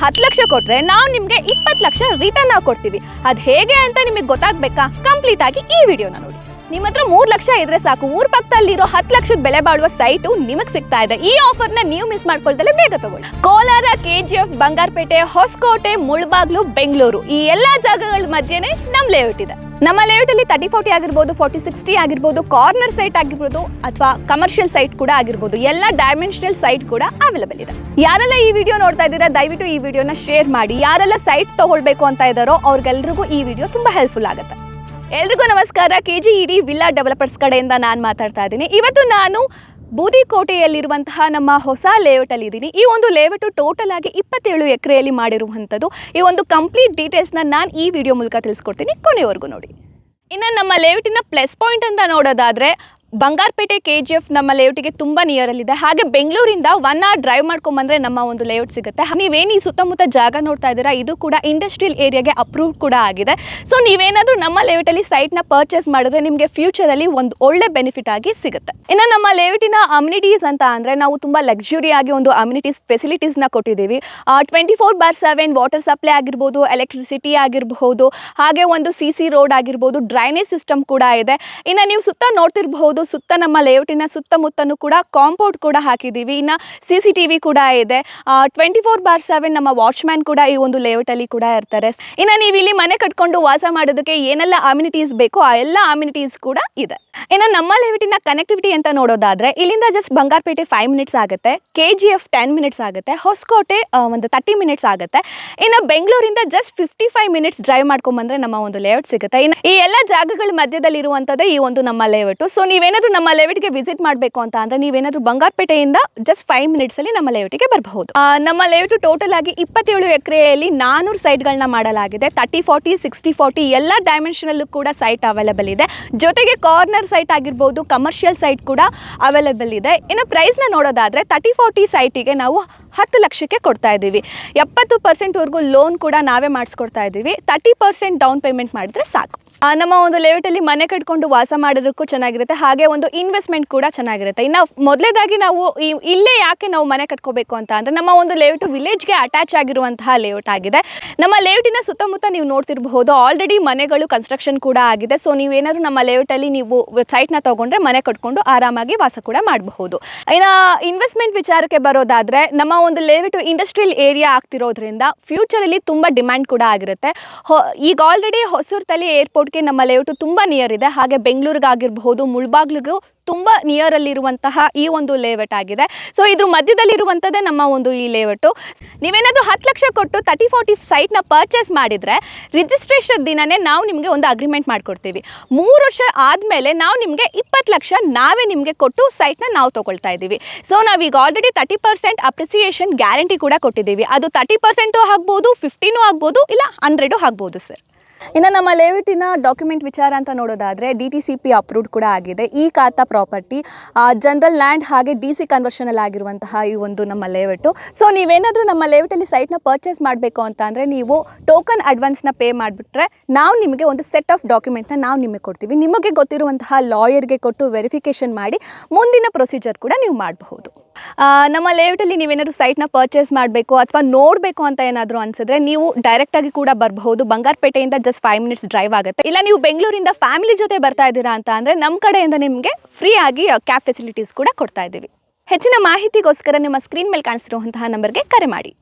ಹತ್ತು ಲಕ್ಷ ಕೊಟ್ರೆ ನಾವು ನಿಮಗೆ ಇಪ್ಪತ್ತು ಲಕ್ಷ ರಿಟರ್ನ್ ಆಗಿ ಕೊಡ್ತೀವಿ. ಅದು ಹೇಗೆ ಅಂತ ನಿಮಗೆ ಗೊತ್ತಾಗಬೇಕಾ? ಕಂಪ್ಲೀಟ್ ಆಗಿ ಈ ವಿಡಿಯೋನ ನೋಡಿ. ನಿಮ್ಮ ಹತ್ರ ಮೂರು ಲಕ್ಷ ಇದ್ರೆ ಸಾಕು. ಊರ್ ಪಕ್ಕದಲ್ಲಿರೋ ಹತ್ತು ಲಕ್ಷದ ಬೆಲೆ ಬಾಳುವ ಸೈಟು ನಿಮಗೆ ಸಿಗ್ತಾ ಇದೆ. ಈ ಆಫರ್ನ ನೀವು ಮಿಸ್ ಮಾಡ್ಕೊಳ್ದಲ್ಲೇ ಬೇಗ ತಗೊಳ್ಳಿ. Kolar K G F Bangarapete, Hosakote, Mulbagal, Bengaluru ಈ ಎಲ್ಲಾ ಜಾಗಗಳ ಮಧ್ಯೆನೇ ನಮ್ಮ ಲೇಔಟ್ ಇದೆ. ನಮ್ಮ ಲೇಔಟ್ ಅಲ್ಲಿ ತರ್ಟಿ ಫೋರ್ಟಿ ಆಗಿರ್ಬೋದು ಫೋರ್ಟಿ ಸಿಕ್ಸ್ಟಿ ಆಗಿರ್ಬೋದು ಕಾರ್ನರ್ ಸೈಟ್ ಆಗಿರ್ಬೋದು ಅಥವಾ ಕಮರ್ಷಿಯಲ್ ಸೈಟ್ ಕೂಡ ಆಗಿರ್ಬೋದು, ಎಲ್ಲ ಡೈಮೆನ್ಷನಲ್ ಸೈಟ್ ಕೂಡ ಅವೈಲೇಬಲ್ ಇದೆ. ಯಾರೆಲ್ಲ ಈ ವಿಡಿಯೋ ನೋಡ್ತಾ ಇದ್ದೀರಾ, ದಯವಿಟ್ಟು ಈ ವಿಡಿಯೋನ ಶೇರ್ ಮಾಡಿ. ಯಾರೆಲ್ಲ ಸೈಟ್ ತಗೊಳ್ಬೇಕು ಅಂತ ಇದ್ದಾರೋ ಅವ್ರಿಗೆಲ್ರಿಗೂ ಈ ವಿಡಿಯೋ ತುಂಬಾ ಹೆಲ್ಪ್ಫುಲ್ ಆಗುತ್ತೆ. ಎಲ್ರಿಗೂ ನಮಸ್ಕಾರ. K G E D villa developers ಕಡೆಯಿಂದ ನಾನು ಮಾತಾಡ್ತಾ ಇದ್ದೀನಿ. ಇವತ್ತು ನಾನು ಬೂದಿಕೋಟೆಯಲ್ಲಿರುವಂತಹ ನಮ್ಮ ಹೊಸ ಲೇಔಟಲ್ಲಿ ಇದ್ದೀನಿ. ಈ ಒಂದು ಲೇಔಟು ಟೋಟಲ್ ಆಗಿ ಇಪ್ಪತ್ತೇಳು ಎಕರೆಯಲ್ಲಿ ಮಾಡಿರುವಂಥದ್ದು. ಈ ಒಂದು ಕಂಪ್ಲೀಟ್ ಡೀಟೇಲ್ಸ್ನ ನಾನು ಈ ವಿಡಿಯೋ ಮೂಲಕ ತಿಳಿಸ್ಕೊಡ್ತೀನಿ. ಕೊನೆವರೆಗೂ ನೋಡಿ. ಇನ್ನು ನಮ್ಮ ಲೇಔಟಿನ ಪ್ಲಸ್ ಪಾಯಿಂಟ್ ಅಂತ ನೋಡೋದಾದರೆ ಬಂಗಾರಪೇಟೆ ಕೆ ಜಿ ಎಫ್ ನಮ್ಮ ಲೇಔಟಿಗೆ ತುಂಬ ನಿಯರಲ್ಲಿದೆ ಹಾಗೆ ಬೆಂಗಳೂರಿಂದ ಒನ್ ಅವರ್ ಡ್ರೈವ್ ಮಾಡ್ಕೊಂಬಂದ್ರೆ ನಮ್ಮ ಒಂದು ಲೇಔಟ್ ಸಿಗುತ್ತೆ. ನೀವೇನು ಈ ಸುತ್ತಮುತ್ತ ಜಾಗ ನೋಡ್ತಾ ಇದ್ದೀರಾ, ಇದು ಕೂಡ ಇಂಡಸ್ಟ್ರಿಯಲ್ ಏರಿಯಾಗೆ ಅಪ್ರೂವ್ ಕೂಡ ಆಗಿದೆ. ಸೊ ನೀವೇನಾದರೂ ನಮ್ಮ ಲೇಔಟಲ್ಲಿ ಸೈಟ್ನ ಪರ್ಚೇಸ್ ಮಾಡಿದ್ರೆ ನಿಮಗೆ ಫ್ಯೂಚರಲ್ಲಿ ಒಂದು ಒಳ್ಳೆ ಬೆನಿಫಿಟ್ ಆಗಿ ಸಿಗುತ್ತೆ. ಇನ್ನು ನಮ್ಮ ಲೇಔಟಿನ ಅಮ್ಯುನಿಟೀಸ್ ಅಂತ ಅಂದರೆ ನಾವು ತುಂಬ ಲಕ್ಸುರಿ ಆಗಿ ಒಂದು ಅಮ್ಯುನಿಟೀಸ್ ಫೆಸಿಲಿಟೀಸ್ನ ಕೊಟ್ಟಿದ್ದೀವಿ. Twenty four bar seven water supply ಆಗಿರ್ಬೋದು ಎಲೆಕ್ಟ್ರಿಸಿಟಿ ಆಗಿರಬಹುದು ಹಾಗೆ ಒಂದು ಸಿ ಸಿ ರೋಡ್ ಆಗಿರ್ಬೋದು ಡ್ರೈನೇಜ್ ಸಿಸ್ಟಮ್ ಕೂಡ ಇದೆ. ಇನ್ನು ನೀವು ಸುತ್ತ ನೋಡ್ತಿರಬಹುದು ಸುತ್ತ ನಮ್ಮ ಲೇಔಟಿನ ಸುತ್ತಮುತ್ತನೂ ಕೂಡ ಕಾಂಪೌಂಡ್ ಕೂಡ ಹಾಕಿದ್ದೀವಿ. ಇನ್ನು ಸಿ ಸಿ ಟಿ ವಿ ಕೂಡ ಇದೆ. ಟ್ವೆಂಟಿ ಫೋರ್ ಬಾರ್ ಸೆವೆನ್ ನಮ್ಮ ವಾಚ್ಮ್ಯಾನ್ ಕೂಡ ಈ ಒಂದು ಲೇಔಟಲ್ಲಿ ಕೂಡ ಇರ್ತಾರೆ. ಇನ್ನು ನೀವು ಇಲ್ಲಿ ಮನೆ ಕಟ್ಕೊಂಡು ವಾಸ ಮಾಡೋದಕ್ಕೆ ಏನೆಲ್ಲ ಅಮ್ಯುನಿಟೀಸ್ ಬೇಕೋ ಆ ಎಲ್ಲ ಅಮ್ಯುನಿಟೀಸ್ ಕೂಡ ಇದೆ. ಇನ್ನು ನಮ್ಮ ಲೇಔಟಿನ ಕನೆಕ್ಟಿವಿಟಿ ಅಂತ ನೋಡೋದಾದ್ರೆ, ಇಲ್ಲಿಂದ ಜಸ್ಟ್ ಬಂಗಾರಪೇಟೆ ಫೈವ್ ಮಿನಿಟ್ಸ್ ಆಗುತ್ತೆ. K G F ten minutes ಆಗುತ್ತೆ. ಹೊಸಕೋಟೆ ಒಂದು ತರ್ಟಿ ಮಿನಿಟ್ಸ್ ಆಗುತ್ತೆ. ಇನ್ನು ಬೆಂಗಳೂರಿಂದ just fifty five minutes drive ಮಾಡ್ಕೊಂಬಂದ್ರೆ ನಮ್ಮ ಒಂದು ಲೇಔಟ್ ಸಿಗುತ್ತೆ. ಇನ್ನು ಈ ಎಲ್ಲ ಜಾಗಗಳ ಮಧ್ಯದಲ್ಲಿ ಇರುವಂಥದ್ದೇ ಈ ಒಂದು ನಮ್ಮ ಲೇಔಟು. ಸೊ ನೀವೇನಾದ್ರೂ ನಮ್ಮ ಲೇಔಟ್ಗೆ ವಿಸಿಟ್ ಮಾಡಬೇಕು ಅಂತ ಅಂದರೆ ನೀವೇನಾದರೂ ಬಂಗಾರಪೇಟೆಯಿಂದ ಜಸ್ಟ್ ಫೈವ್ ಮಿನಿಟ್ಸಲ್ಲಿ ನಮ್ಮ ಲೇಔಟಿಗೆ ಬರಬಹುದು. ನಮ್ಮ ಲೇಔಟು ಟೋಟಲ್ ಆಗಿ ಇಪ್ಪತ್ತೇಳು ಎಕರೆಯಲ್ಲಿ ನಾನೂರು ಸೈಟ್ಗಳನ್ನ ಮಾಡಲಾಗಿದೆ. ತರ್ಟಿ ಫಾರ್ಟಿ ಸಿಕ್ಸ್ಟಿ ಫಾರ್ಟಿ ಎಲ್ಲ ಡೈಮೆನ್ಷನಲ್ಲೂ ಕೂಡ ಸೈಟ್ ಅವೈಲೇಬಲ್ ಇದೆ. ಜೊತೆಗೆ ಕಾರ್ನರ್ ಸೈಟ್ ಆಗಿರ್ಬೋದು ಕಮರ್ಷಿಯಲ್ ಸೈಟ್ ಕೂಡ ಅವೈಲೇಬಲ್ ಇದೆ. ಇನ್ನು ಪ್ರೈಸ್ನ ನೋಡೋದಾದರೆ ತರ್ಟಿ ಫಾರ್ಟಿ ಸೈಟಿಗೆ ನಾವು ಹತ್ತು ಲಕ್ಷಕ್ಕೆ ಕೊಡ್ತಾ ಇದ್ದೀವಿ. ಎಪ್ಪತ್ತು ಪರ್ಸೆಂಟ್ವರೆಗೂ ಲೋನ್ ಕೂಡ ನಾವೇ ಮಾಡಿಸ್ಕೊಡ್ತಾ ಇದ್ದೀವಿ. ತರ್ಟಿ ಪರ್ಸೆಂಟ್ ಡೌನ್ ಪೇಮೆಂಟ್ ಮಾಡಿದ್ರೆ ಸಾಕು. ನಮ್ಮ ಒಂದು ಲೇಔಟಲ್ಲಿ ಮನೆ ಕಟ್ಕೊಂಡು ವಾಸ ಮಾಡೋದಕ್ಕೂ ಚೆನ್ನಾಗಿರುತ್ತೆ. ಹಾಗೆ ಒಂದು ಇನ್ವೆಸ್ಟ್ಮೆಂಟ್ ಕೂಡ ಚೆನ್ನಾಗಿರುತ್ತೆ. ಇನ್ನು ಮೊದಲೇದಾಗಿ ನಾವು ಇಲ್ಲೇ ಯಾಕೆ ನಾವು ಮನೆ ಕಟ್ಕೋಬೇಕು ಅಂತ ಅಂದರೆ ನಮ್ಮ ಒಂದು ಲೇಔಟು ವಿಲೇಜ್ಗೆ ಅಟ್ಯಾಚ್ ಆಗಿರುವಂತಹ ಲೇಔಟ್ ಆಗಿದೆ. ನಮ್ಮ ಲೇಔಟಿನ ಸುತ್ತಮುತ್ತ ನೀವು ನೋಡ್ತಿರಬಹುದು. ಆಲ್ರೆಡಿ ಮನೆಗಳು ಕನ್ಸ್ಟ್ರಕ್ಷನ್ ಕೂಡ ಆಗಿದೆ. ಸೊ ನೀವೇನಾದರೂ ನಮ್ಮ ಲೇಔಟಲ್ಲಿ ನೀವು ಸೈಟ್ನ ತೊಗೊಂಡ್ರೆ ಮನೆ ಕಟ್ಕೊಂಡು ಆರಾಮಾಗಿ ವಾಸ ಕೂಡ ಮಾಡಬಹುದು. ಇನ್ನು ಇನ್ವೆಸ್ಟ್ಮೆಂಟ್ ವಿಚಾರಕ್ಕೆ ಬರೋದಾದರೆ ನಮ್ಮ ಒಂದು ಲೇಔಟು ಇಂಡಸ್ಟ್ರಿಯಲ್ ಏರಿಯಾ ಆಗ್ತಿರೋದ್ರಿಂದ ಫ್ಯೂಚರಲ್ಲಿ ತುಂಬ ಡಿಮ್ಯಾಂಡ್ ಕೂಡ ಆಗಿರುತ್ತೆ. ಈಗ ಆಲ್ರೆಡಿ ಹೊಸೂರು ತಲೆ ಏರ್ಪೋರ್ಟ್ಗೆ ನಮ್ಮ ಲೇಔಟು ತುಂಬ ನಿಯರ್ ಇದೆ. ಹಾಗೆ ಬೆಂಗಳೂರಿಗಾಗಿರ್ಬಹುದು, ಮುಳ್ಬಾಗ್ಲಿಗೂ ತುಂಬ ನಿಯರಲ್ಲಿರುವಂತಹ ಈ ಒಂದು ಲೇಔಟ್ ಆಗಿದೆ. ಸೊ ಇದ್ರ ಮಧ್ಯದಲ್ಲಿರುವಂಥದ್ದೇ ನಮ್ಮ ಒಂದು ಈ ಲೇಔಟು. ನೀವೇನಾದರೂ ಹತ್ತು ಲಕ್ಷ ಕೊಟ್ಟು ತರ್ಟಿ ಫೋರ್ಟಿ ಸೈಟ್ನ ಪರ್ಚೇಸ್ ಮಾಡಿದರೆ ರಿಜಿಸ್ಟ್ರೇಷನ್ ದಿನನೇ ನಾವು ನಿಮಗೆ ಒಂದು ಅಗ್ರಿಮೆಂಟ್ ಮಾಡಿಕೊಡ್ತೀವಿ. ಮೂರು ವರ್ಷ ಆದಮೇಲೆ ನಾವು ನಿಮಗೆ ಇಪ್ಪತ್ತು ಲಕ್ಷ ನಾವೇ ನಿಮಗೆ ಕೊಟ್ಟು ಸೈಟ್ನ ನಾವು ತೊಗೊಳ್ತಾ ಇದ್ದೀವಿ. ಸೊ ನಾವೀಗ already thirty percent appreciation guarantee ಕೂಡ ಕೊಟ್ಟಿದ್ದೀವಿ. ಅದು ತರ್ಟಿ ಪರ್ಸೆಂಟು ಆಗ್ಬೋದು ಫಿಫ್ಟೀನೂ ಆಗ್ಬೋದು ಇಲ್ಲ ಹಂಡ್ರೆಡು ಆಗ್ಬೋದು ಸರ್ ಇನ್ನು ನಮ್ಮ ಲೇವಿಟಿನ ಡಾಕ್ಯುಮೆಂಟ್ ವಿಚಾರ ಅಂತ ನೋಡೋದಾದರೆ D T C P approved ಕೂಡ ಆಗಿದೆ. ಈ ಖಾತಾ ಪ್ರಾಪರ್ಟಿ ಜನರಲ್ ಲ್ಯಾಂಡ್ ಹಾಗೆ ಡಿ ಸಿ ಕನ್ವರ್ಷನಲ್ಲಿ ಆಗಿರುವಂತಹ ಈ ಒಂದು ನಮ್ಮ ಲೇಔಟು ಸೊ ನೀವೇನಾದರೂ ನಮ್ಮ ಲೇಔಟಲ್ಲಿ ಸೈಟ್ನ ಪರ್ಚೇಸ್ ಮಾಡಬೇಕು ಅಂತ ಅಂದರೆ ನೀವು ಟೋಕನ್ ಅಡ್ವಾನ್ಸ್ನ ಪೇ ಮಾಡಿಬಿಟ್ರೆ ನಾವು ನಿಮಗೆ ಒಂದು ಸೆಟ್ ಆಫ್ ಡಾಕ್ಯುಮೆಂಟ್ನ ನಾವು ನಿಮಗೆ ಕೊಡ್ತೀವಿ. ನಿಮಗೆ ಗೊತ್ತಿರುವಂತಹ ಲಾಯರ್ಗೆ ಕೊಟ್ಟು ವೆರಿಫಿಕೇಷನ್ ಮಾಡಿ ಮುಂದಿನ ಪ್ರೊಸೀಜರ್ ಕೂಡ ನೀವು ಮಾಡಬಹುದು. ನಮ್ಮ ಲೇಔಟಲ್ಲಿ ನೀವೇನಾದ್ರು ಸೈಟ್ನ ಪರ್ಚೇಸ್ ಮಾಡಬೇಕು ಅಥವಾ ನೋಡಬೇಕು ಅಂತ ಏನಾದರೂ ಅನ್ಸಿದ್ರೆ ನೀವು ಡೈರೆಕ್ಟಾಗಿ ಕೂಡ ಬರಬಹುದು. ಬಂಗಾರಪೇಟೆಯಿಂದ ಜಸ್ಟ್ ಫೈವ್ ಮಿನಿಟ್ಸ್ ಡ್ರೈವ್ ಆಗುತ್ತೆ. ಇಲ್ಲ, ನೀವು ಬೆಂಗಳೂರಿಂದ ಫ್ಯಾಮಿಲಿ ಜೊತೆ ಬರ್ತಾ ಇದ್ದೀರಾ ಅಂತ ಅಂದರೆ ನಮ್ಮ ಕಡೆಯಿಂದ ನಿಮಗೆ ಫ್ರೀ ಆಗಿ ಕ್ಯಾಬ್ ಫೆಸಿಲಿಟೀಸ್ ಕೂಡ ಕೊಡ್ತಾ ಇದ್ದೀವಿ. ಹೆಚ್ಚಿನ ಮಾಹಿತಿಗೋಸ್ಕರ ನಿಮ್ಮ ಸ್ಕ್ರೀನ್ ಮೇಲೆ ಕಾಣಿಸಿರುವಂತಹ ನಂಬರ್ಗೆ ಕರೆ ಮಾಡಿ.